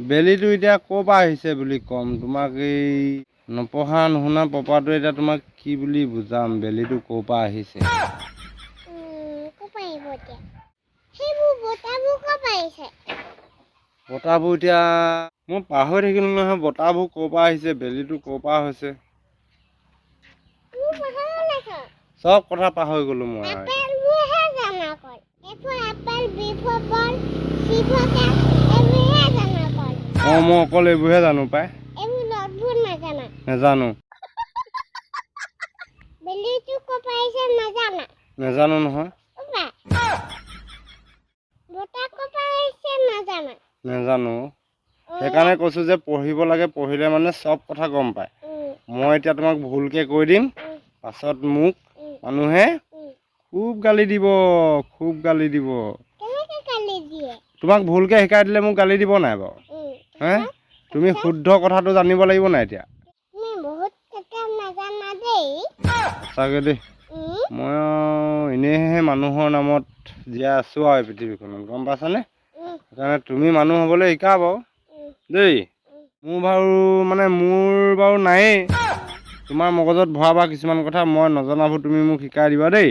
বেলিটো এতিয়া ক'ৰ পৰা আহিছে বুলি ক'ম. তোমাক এই নপঢ়া নুশুনা পপাটো এতিয়া তোমাক কি বুলি বুজাম? বেলিটো ক'ৰ পৰা আহিছে বতাহবোৰ এতিয়া মই পাহৰি থাকিলোঁ নহয় বতাহবোৰ ক'ৰ পৰা আহিছে বেলিটো ক'ৰ পৰা হৈছে চব কথা পাহৰি গ'লোঁ মই। বি বল জানো অঁ মই অকল এইবোৰহে জানো পাই এইবোৰ নাজানা। নেজানো। বেলিটো নহয়। নাজানা। সেইকাৰণে কৈছোঁ যে পঢ়িব লাগে পঢ়িলে মানে চব কথা গম পায়। মই এতিয়া তোমাক ভুলকৈ কৈ দিম। পাছত মোক মানুহে। খুব গালি দিব খুব গালি দিব। তোমাক ভুলকৈ শিকাই দিলে মোক গালি দিব নাই বাৰু? হে? তুমি শুদ্ধ কথাটো জানিব লাগিব নাই এতিয়া? নাজানা দেই। সঁচাকৈ দেই। উম, মই এনেইহে মানুহৰ নামত জীয়াই আছোঁ আৰু এই পৃথিৱীখনত গম পাইছানে? সেইকাৰণে তুমি মানুহ হ'বলৈ শিকা বাৰু। দেই মোৰ বাৰু মানে মোৰ বাৰু নায়েই। তোমাৰ মগজত ভৰাবা কিছুমান কথা মই নজনাবোৰ তুমি মোক শিকাই দিবা দেই।